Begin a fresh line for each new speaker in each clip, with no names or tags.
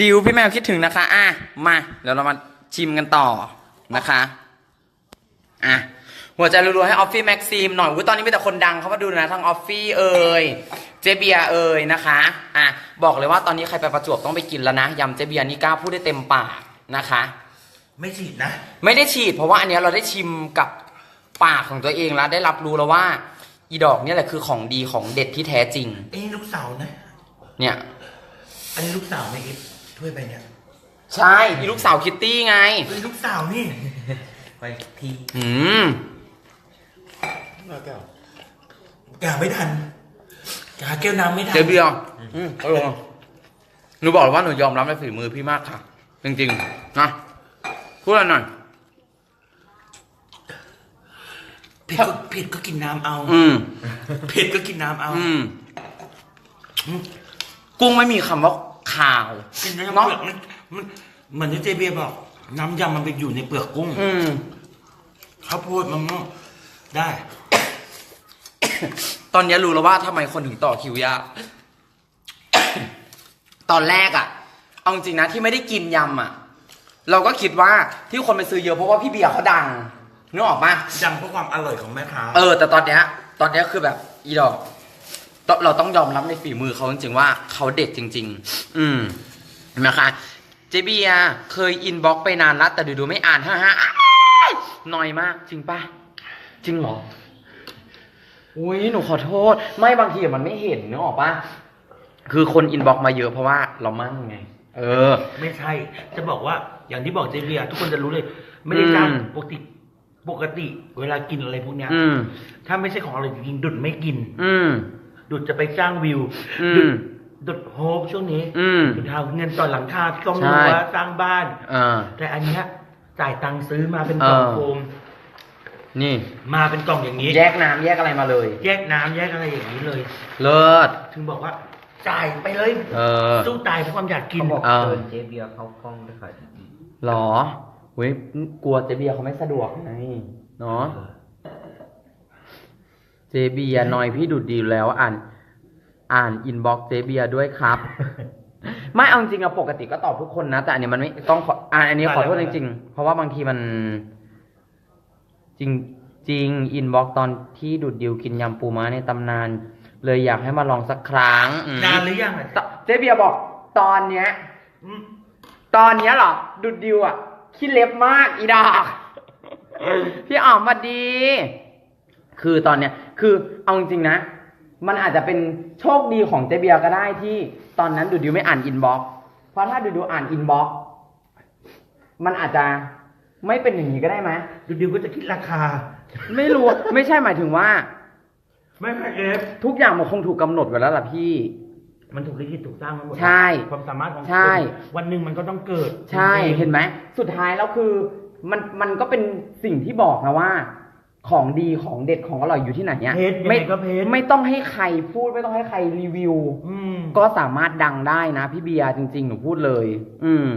ดิวพี่แมวคิดถึงนะคะ อะ มา เดี๋ยวเรามาชิมกันต่อนะคะ อะ หัวใจรัวๆให้ออฟฟี่แม็กซีมหน่อยอุ๊ยตอนนี้มีแต่คนดังเขามาดูนะทั้งออฟฟี่เอ่ย เจเบียเอ่ยนะคะ อะ บอกเลยว่าตอนนี้ใครไปประจวบต้องไปกินแล้วนะ ยำเจเบียนี่กล้าพูดได้เต็มปากนะคะ
ไม่ฉีดนะ
ไม่ได้ฉีด เพราะว่าอันเนี้ยเราได้ชิมกับปากของตัวเองแล้วได้รับรู้แล้วว่า อีดอกเนี่ยแหละคือของดีของเด็ดที่แท้จริง
เอ้ลูกสาวนะ
เนี่ย
อันนี้ลูกสาวไหมอิฟถ้วยใบเนี่ย
ใช่อีลูกสาวคิตตี้ไง
เฮ้ยลูกสาวนี่ ไปที
อืม
กาไม่ทันกาแก้วน้ำไม่ทัน
เจเบียร์อืมอร่อยหนูบอกเลยว่าหนูยอมรับในฝีมือพี่มากค่ะ จริงๆนะพูดอะไรหน่อย
เผ็ดก็เผ็ดก็กินน้ำเอา
อืม
เผ็ดก็กินน้ำเอา
อืม กุ้งไม่มีคำว่าข่าว
กินน้ำ
เนาะ
เปลือกมันมันเหมือนที่เจเบียร์บอก น้ำยำมันไปอยู่ในเปลือกกุ้ง
อืม
ข้าวโพดมันก็ได้
ตอนนี้รู้แล้วว่าทำไมคนถึงต่อคิวยาก ตอนแรกอะเอาจริงนะที่ไม่ได้กินยำอะเราก็คิดว่าที่คนไปซื้อเยอะเพราะว่าพี่เบียร์เขาดังนึกออกปะ
ยำเพราะความอร่อยของแม่ค้า
เออแต่ตอนเนี้ยตอนเนี้ยคือแบบอีดอกต้อง เราต้องยอมรับในฝีมือเขาจริงๆว่าเขาเด็ดจริง ๆ อืมนะคะเจเบียร์เคยอินบ็อกซ์ไปนานแล้วแต่ดูดูๆไม่อ่านฮ่าฮ่าหน่อยมาก จริงปะจริงเหรออุ้ยหนูขอโทษ ไม่บางทีอะมันไม่เห็นนึกออกปะคือคนอินบ็อกซ์มาเยอะเพราะว่าเรามั่งไง เออ
ไม่ใช่ จะบอกว่าอย่างที่บอกเจเบียร์ทุกคนจะรู้เลย ไม่ได้จ้าง
อืม
ปกติปกติ เวลากินอะไรพวกเนี้ย
อืม
ถ้าไม่ใช่ของอร่อยจริงๆดุดไม่กิน
อืม
ดุดจะไปจ้างวิว
อืม
ดุดดุดโฮปช่วงนี้
อืม
ดุดเอาเงินต่อหลังคาที่กอง
ใช่
รั้วสร้างบ้าน
อ่า
แต่อันเนี้ยจ่ายตังค์ซื้อมาเป็นกล่อง
เออ
โฟม
นี่
มาเป็นกล่องอย่างนี้
แยกน้ำแยกอะไรมาเลย
แยกน้ำแยกอะไรอย่างนี้เลย
เลิศ
ถึงบอกว่าจ่ายไปเลย
เออ
สู้ตายเพราะความอยากกิน
เขาบอก
เออ
เดินเจเบียร์เข้ากล้องด้วยค่ะ
หรอเว้ยกลัวเจเบียร์เขาไม่สะดวกไงเนาะ เจเบียร์หน่อยพี่ดุดดีอยู่แล้วอ่าน อ่านอินบ็อกซ์เจเบียร์ด้วยครับ ไม่เอาจริงอะปกติก็ตอบทุกคนนะ แต่อันนี้มันไม่ต้องขออ่าอันนี้ขอโทษจริง ๆ เพราะว่าบางทีมัน จริงจริงอินบ็อกซ์ตอนที่ดุดดิวกินยำปูม้าในตำนาน เลยอยากให้มาลองสักครั้งอืม
นานหรือยังอะ
ตเจเบียร์บอกตอนเนี้ย
อืม
ตอนเนี้ยเหรอดุดดิวอะขี้เล็บมากอีดอกพี่อ๋อมมาดี คือตอนเนี้ยคือเอาจริงๆนะ มันอาจจะเป็นโชคดีของเจเบียร์ก็ได้ที่ตอนนั้นดุดดิวไม่อ่านอินบ็อกซ์เพราะถ้าดุดดิวอ่านอินบ็อกซ์มันอาจจะไม่เป็นอย่างนี้ก็ได้ไหม
ดูดิวก็จะคิดราคา
ไม่รู้ ไม่ใช่หมายถึงว่า
ไม่ไม่เอฟ
ทุกอย่างมันคงถูกกำหนดไว้แล้วล่ะพี่
มันถูกลิขิตถูกสร้างมาหมด
ใช่
ความสามารถของ
ใช่
คนวันหนึ่งมันก็ต้องเกิด
ใช่เห็นไหมสุดท้ายแล้วคือมันมันก็เป็นสิ่งที่บอกนะว่า ของดีของเด็ดของอร่อยอยู่ที่ไหนเนี่ย
เพจยัง
ไม่
ไงก็เพจ
ไม่ต้องให้ใครพูดไม่ต้องให้ใครรีวิว
อืม
ก็สามารถดังได้นะพี่เบียร์จริง ๆ หนูพูดเลย อืม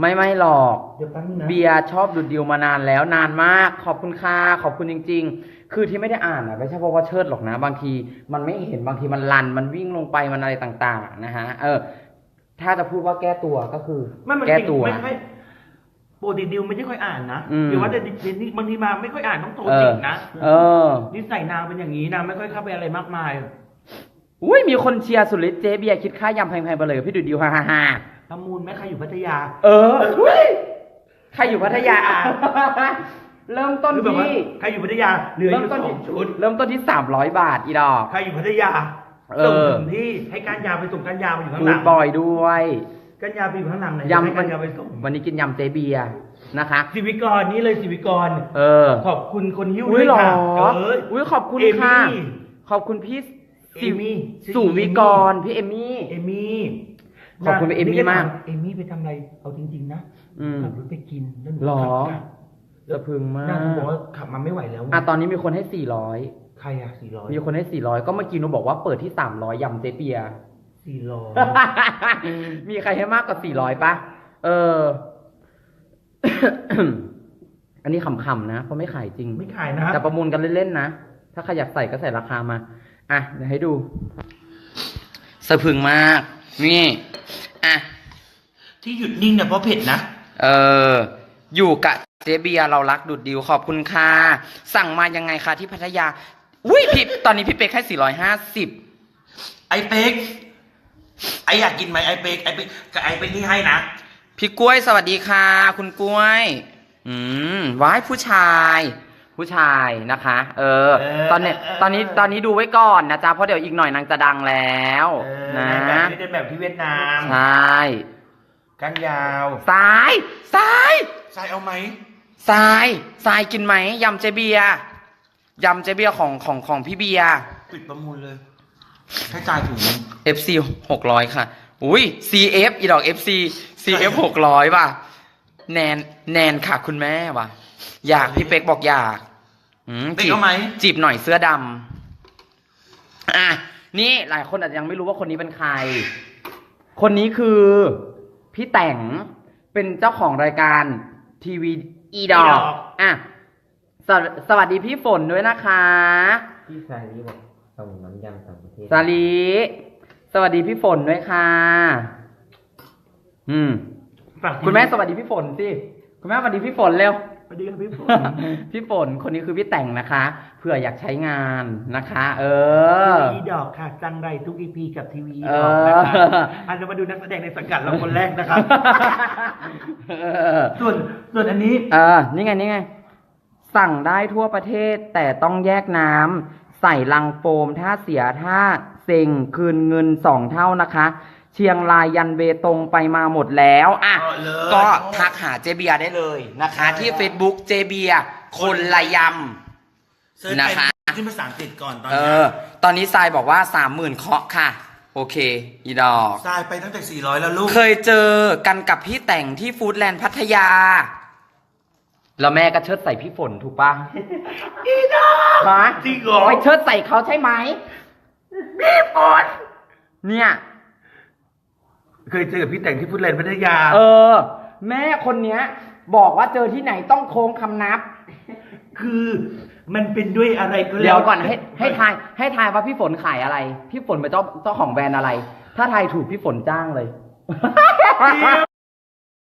ไม่ไม่หรอก
เดี๋ยวแป๊บนึงนะ
เบียร์ชอบดูดดิวมานานแล้วนานมาก ขอบคุณค่ะ ขอบคุณจริง ๆ คือที่ไม่ได้อ่านอะไม่ใช่เพราะว่าเชิดหรอกนะ บางที มันไม่เห็นบางทีมันลัน มันวิ่งลงไปมันอะไรต่าง ๆ นะฮะ เออ ถ้าจะพูดว่าแก้ตัวก็คือ
ไม่มัน
แก้
จริง
ตัว
ไม่ค่อย ปกติดิวไม่ได้ค่อยอ่านนะ
อืม
หรือว่าแต่ดิวนี่บางทีมาไม่ค่อยอ่านต้องโทร
เอ
จริ
อ
งนะ
เออ
นิสัยนางเป็นอย่างนี้นางไม่ค่อยเข้าไปอะไรมากมาย
อุ้ยมีคนเชียร์สุดฤทธิ์เจ๊เบียร์คิดค่ายำแพงๆไปเลยพี่ดูดิวฮ่าฮ่าฮ่า
ประมูลแม่ใครอยู่พัทยา
เอออุ้ยใครอยู่พัทยาเริ่มต้น
หรือแบบว่า
ที่
ใครอยู่พัทยาเหลืออ
เริ่ม
ยู่
ต้น
สอ
ที่
งชุด
เริ่มต้นที่สามร้อยบาทอีดอก
ใครอยู่พัทยา
เออ
ส่งถึงที่ให้การยาไปส่งการยาไปอยู่ข้าง
กู
หลั
ด
ง
บอยด้วย
การยาไปอยู่ข้างหลังไหน
ยำ
ให้การยาไปส่ง
วันนี้กินยำเจเบียร์นะคะ
สิวิกรนี่เลยสิวิกร
เออ
ขอบคุณคนหิ้ว
อุ้
ด้วยย
หรอ
ค่ะเออ
อุ้ยขอบคุณ
เอมี่
ค่ะขอบคุณพี่
เอมี่
สุวิกรพี่เอมี่
เอมี่
ขอบคุณเอมี่มาก
เอมี่ไปทำอะไร เอาจริง ๆ นะ
อืม
ขับรถไปกินแล้วหนู
หรอ
ขับกลับ
สะพรึงมาก
นางบอกว่าขับมาไม่ไหวแล้ว
อะตอนนี้มีคนให้สี่ร้อย
ใครอะสี่ร้อย
มีคนให้สี่ร้อยก็เมื่อกี้หนูบอกว่าเปิดที่สามร้อยยำเจเบียร์
สี่ร้อย
มีใครให้มากกว่าสี่ร้อยปะเออ อันนี้ขำๆนะเพราะไม่ขายจริง
ไม่ขายนะ
แต่ประมูลกันเล่นๆนะ ถ้าใครอยากใส่ก็ใส่ราคามา อะเดี๋ยวให้ดู สะพรึงมาก นี่ อะ
ที่หยุดนิ่งเนี่ยเพราะเผ็ดนะ
เออ อยู่กับเจเบียร์เรารักดุดดิวขอบคุณค่ะ สั่งมายังไงคะที่พัทยา อุ้ยพี่ตอนนี้พี่เป๊กให้ 450
ไอเป็ก ไออยากกินไหมไอเป็กไอเป็กกับไอเป็นที่ให้นะ
พี่กล้วยสวัสดีค่ะ คุณกล้วย อืมว้ายผู้ชาย ผู้ชายนะคะ เออ
เออ
ตอนเนี้ย
เออ
ตอนนี้ตอนนี้ดูไว้ก่อนนะจ๊ะเพราะเดี๋ยวอีกหน่อยนางจะดังแล้ว
เออ
นะ
แบบนี้เป็นแบบที่เวียดนาม
ใช่
กันยาว
ซ้ายซ้าย
ใส่เอาไหม
ทรายทรายกินไหมยำเจเบียร์ยำเจเบียร์ของของของพี่เบียร์
ปิดประมูลเลย ให้จ่ายถุงนึง
FC หกร้อยค่ะ อุ้ย CF อีดอก FC CF หกร้อยป่ะ แนน แนนค่ะคุณแม่ว่ะ อยากพี่เป๊กบอกอยากอืม
เป็ก
จีบ
เอาไหม
จีบหน่อยเสื้อดำอะ นี่หลายคนอาจจะยังไม่รู้ว่าคนนี้เป็นใคร คนนี้คือพี่แต่งเป็นเจ้าของรายการทีวีอีดอกอะสวสวัสดีพี่ฝนด้วยนะคะ
พี่ชายนี่บอก ส่งน้ำยำต่างประเทศ
สาลีสวัสดีพี่ฝนด้วยค่ะ อืม
ฝาก
คุณแม่สวัสดีพี่ฝนสิ คุณแม่สวัสดีพี่ฝนเร็ว
สวัสดีครับพี่ฝน
พี่ฝนคนนี้คือพี่แต่งนะคะ เผื่ออยากใช้งานนะคะ เออ
ทีวีดอกค่ะจังไรทุกอีพีกับทีวี
เอ
ด
อ
อกนะคะอาจจะมาดูนักแสดงในสังกัดเราคนแรกนะครับ
เออ
ส่วนส่วนอันนี้
เออ นี่ไงนี่ไง สั่งได้ทั่วประเทศแต่ต้องแยกน้ำ ใส่ลังโฟม ถ้าเสียถ้าเซ็งคืนเงินสองเท่านะคะ เชียงรายยันเบตงไปมาหมดแล้วอะ
เอาเลย
ก็ทักหาเจเบียร์ได้เลยนะคะ
ใช่
ที่ Facebook เจเบียร์คนละย
เซิร์ช
นะคะ
ไปขึ้นภาษาอังกฤษก่อนตอนำ
เอ
นี้
อตอนนี้ทรายบอกว่าสามหมื่นเคาะค่ะ โอเค อีดอก
ทรายไปตั้งแต่ 400 แล้วลูก
เคยเจอกันกับพี่แต่งที่ฟู้ดแลนด์พัทยา แล้วแม่ก็เชิดใส่พี่ฝนถูกปะ
อีดอก
ฮะ
จริงเหรอ
ไปเชิดใส่เขาใช่ไหมพี่ฝนเนี่ย
เคยเจอกับพี่แต่งที่พุทธเลนพัทยา
เออ แม่คนเนี้ย บอกว่าเจอที่ไหนต้องโค้งคำนับ
คือมันเป็นด้วยอะไรก็แล้ว
เดี๋ยวก่อนให้ให้ทาย ให้ทายว่าพี่ฝนขายอะไร พี่ฝนเป็นเจ้าเจ้าของแบรนด์อะไร ถ้าทายถูกพี่ฝนจ้างเลย
เดี๋ยว